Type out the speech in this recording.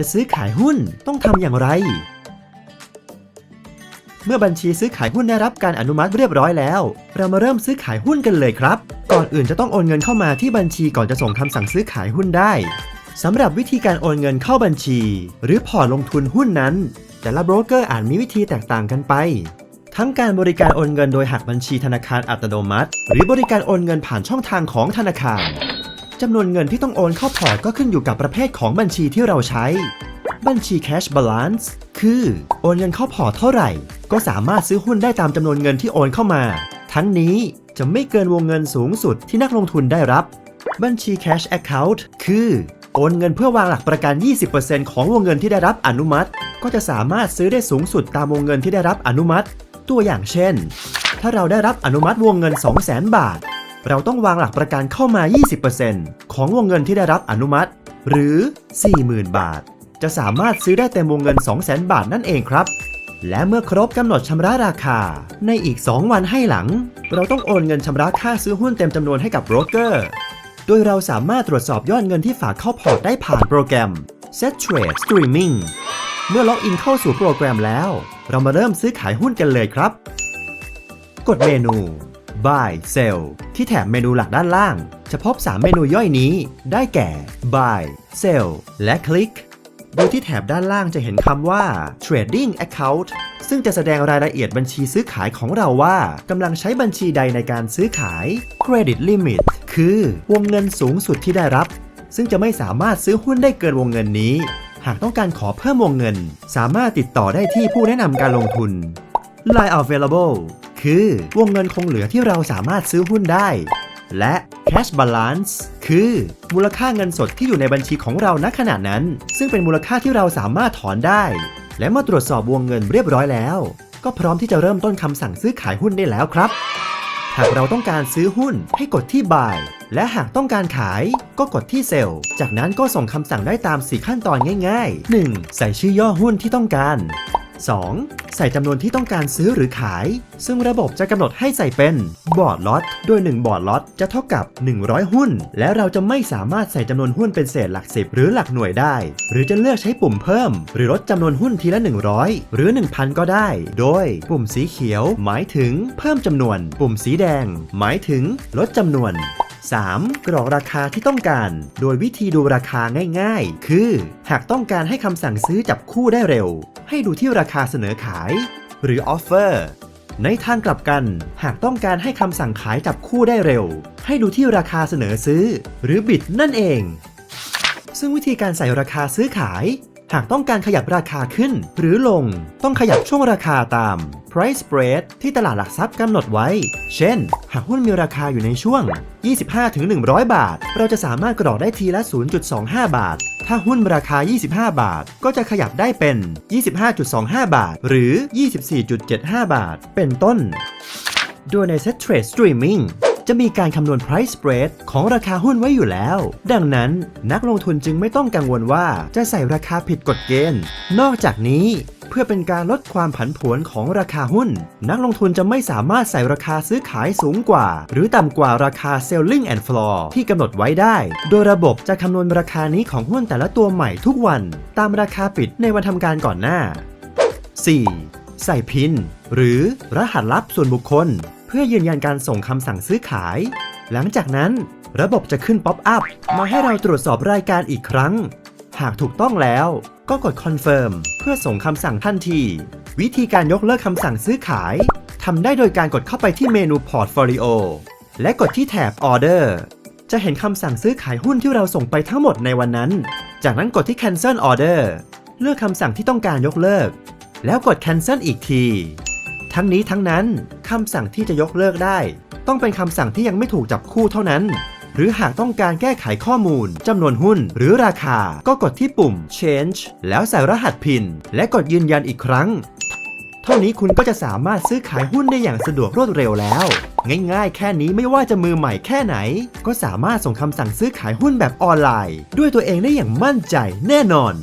จะซื้อขายหุ้นต้องทำอย่างไร เมื่อบัญชีซื้อขายหุ้นได้รับการอนุมัติเรียบร้อยแล้ว เรามาเริ่มซื้อขายหุ้นกันเลยครับ ก่อนอื่นจะต้องโอนเงินเข้ามาที่บัญชีก่อนจะส่งคำสั่งซื้อขายหุ้นได้สำหรับวิธีการโอนเงินเข้าบัญชี หรือพอร์ตลงทุนหุ้นนั้น แต่ละโบรกเกอร์อาจมีวิธีแตกต่างกันไป ทั้งการบริการโอนเงินโดยหักบัญชีธนาคารอัตโนมัติ หรือบริการโอนเงินผ่านช่องทางของธนาคาร จำนวนเงินที่ต้องโอนเข้าพอร์ตก็ขึ้นอยู่กับประเภทของบัญชีที่เราใช้ บัญชี cash balance คือ โอนเงินเข้าพอร์ตเท่าไหร่ ก็สามารถซื้อหุ้นได้ตามจำนวนเงินที่โอนเข้ามา ทั้งนี้จะไม่เกินวงเงินสูงสุดที่นักลงทุนได้รับ บัญชี cash account คือ โอนเงินเพื่อวางหลักประกัน 20%ของวงเงินที่ได้รับอนุมัติ ก็จะสามารถซื้อได้สูงสุดตามวงเงินที่ได้รับอนุมัติ ตัวอย่างเช่น ถ้าเราได้รับอนุมัติวงเงิน 200,000 บาท เราต้องวางหลักประกันเข้ามา 20%ของวงเงินที่ได้รับอนุมัติ หรือ 40,000 บาท จะสามารถซื้อได้เต็มวงเงิน 200,000 บาทนั่นเองครับ และเมื่อครบกำหนดชำระราคา ในอีก 2 วันให้หลัง เราต้องโอนเงินชำระค่าซื้อหุ้นเต็มจำนวนให้กับโบรกเกอร์ โดยเราสามารถตรวจสอบยอดเงินที่ฝากเข้าพอร์ตได้ผ่านโปรแกรม Set Trade Streaming เมื่อล็อกอินเข้าสู่โปรแกรมแล้ว เรามาเริ่มซื้อขายหุ้นกันเลยครับ กดเมนู Buy Sell ที่แถบเมนูหลักด้านล่าง จะพบ 3 เมนูย่อยนี้ ได้แก่ Buy Sell และคลิกดูที่แถบด้านล่างจะเห็นคำว่า Trading Account ซึ่งจะแสดงรายละเอียดบัญชีซื้อขายของเราว่ากำลังใช้บัญชีใดในการซื้อขาย Credit Limit คือวงเงินสูงสุดที่ได้รับ ซึ่งจะไม่สามารถซื้อหุ้นได้เกินวงเงินนี้ หากต้องการขอเพิ่มวงเงิน สามารถติดต่อได้ที่ผู้แนะนำการลงทุน Line Available คือ วงเงินคงเหลือที่เราสามารถซื้อหุ้นได้ และ Cash Balance คือ มูลค่าเงินสดที่อยู่ในบัญชีของเราณขณะนั้น ซึ่งเป็นมูลค่าที่เราสามารถถอนได้ และเมื่อตรวจสอบวงเงินเรียบร้อยแล้ว ก็พร้อมที่จะเริ่มต้นคำสั่งซื้อขายหุ้นได้แล้วครับ หากเราต้องการซื้อหุ้นให้กดที่ buy และหากต้องการขายก็กดที่ sell จากนั้นก็ส่งคำสั่งได้ตาม 4 ขั้นตอนง่าย ๆ 1. ใส่ชื่อย่อหุ้นที่ต้องการ 2. ใส่จำนวนที่ต้องการซื้อหรือขาย ซึ่งระบบจะกำหนดให้ใส่เป็นบอร์ดล็อต โดย 1 บอร์ดล็อตจะเท่ากับ 100 หุ้น และเราจะไม่สามารถใส่จำนวนหุ้นเป็นเศษหลักสิบหรือหลักหน่วยได้ หรือจะเลือกใช้ปุ่มเพิ่ม หรือลดจำนวนหุ้นทีละ 100 หรือ 1,000 ก็ได้ โดยปุ่มสีเขียว หมายถึงเพิ่มจำนวน ปุ่มสีแดง หมายถึงลดจำนวน 3. กรอกราคาที่ต้องการ โดยวิธีดูราคาง่ายๆ คือ หากต้องการให้คำสั่งซื้อจับคู่ได้เร็ว ให้ดูที่ราคาเสนอขาย หรือ offer ในทางกลับกัน หากต้องการให้คำสั่งขายจับคู่ได้เร็ว ให้ดูที่ราคาเสนอซื้อ หรือ bid นั่นเอง ซึ่งวิธีการใส่ราคาซื้อขาย หากต้องการขยับราคาขึ้น หรือลงต้องขยับช่วงราคาตาม price spread ที่ตลาดหลักทรัพย์กำหนดไว้ เช่น หากหุ้นมีราคาอยู่ในช่วง 25-100 บาท เราจะสามารถกรอกได้ทีละ 0.25 บาท ถ้าหุ้นราคา 25 บาท ก็จะขยับได้เป็น 25.25 บาท หรือ 24.75 บาท เป็นต้น โดยใน Set Trade Streaming จะมีการคำนวณ price spread ของราคาหุ้นไว้อยู่แล้ว ดังนั้นนักลงทุนจึงไม่ต้องกังวลว่าจะใส่ราคาผิดกฎเกณฑ์ นอกจากนี้เพื่อเป็นการลดความผันผวนของราคาหุ้น นักลงทุนจะไม่สามารถใส่ราคาซื้อขายสูงกว่า หรือต่ำกว่าราคา selling and floor ที่กำหนดไว้ได้ โดยระบบจะคำนวณราคานี้ของหุ้นแต่ละตัวใหม่ทุกวัน ตามราคาปิดในวันทำการก่อนหน้า 4. ใส่พิน หรือรหัสลับส่วนบุคคล พื่อยืนยันการส่งคำสั่งซื้อขาย หลังจากนั้น ระบบจะขึ้นป๊อปอัพมาให้เราตรวจสอบรายการอีกครั้ง หากถูกต้องแล้วก็กดคอนเฟิร์มเพื่อส่งคำสั่งทันที วิธีการยกเลิกคำสั่งซื้อขายทำได้โดยการกดเข้าไปที่เมนูพอร์ตโฟลิโอและกดที่แถบออเดอร์จะเห็นคำสั่งซื้อขายหุ้นที่เราส่งไปทั้งหมดในวันนั้น จากนั้นกดที่ cancel order เลือกคำสั่งที่ต้องการยกเลิก แล้วกด cancel อีกที ทั้งนี้ทั้งนั้นคำสั่งที่จะยกเลิกได้ ต้องเป็นคำสั่งที่ยังไม่ถูกจับคู่เท่านั้น หรือหากต้องการแก้ไขข้อมูลจำนวนหุ้น หรือราคา ก็กดที่ปุ่ม change แล้วใส่รหัสพินและกดยืนยันอีกครั้ง เท่านี้คุณก็จะสามารถซื้อขายหุ้นได้อย่างสะดวกรวดเร็วแล้ว ง่ายๆ แค่นี้ไม่ว่าจะมือใหม่แค่ไหน ก็สามารถส่งคำสั่งซื้อขายหุ้นแบบออนไลน์ ด้วยตัวเองได้อย่างมั่นใจแน่นอน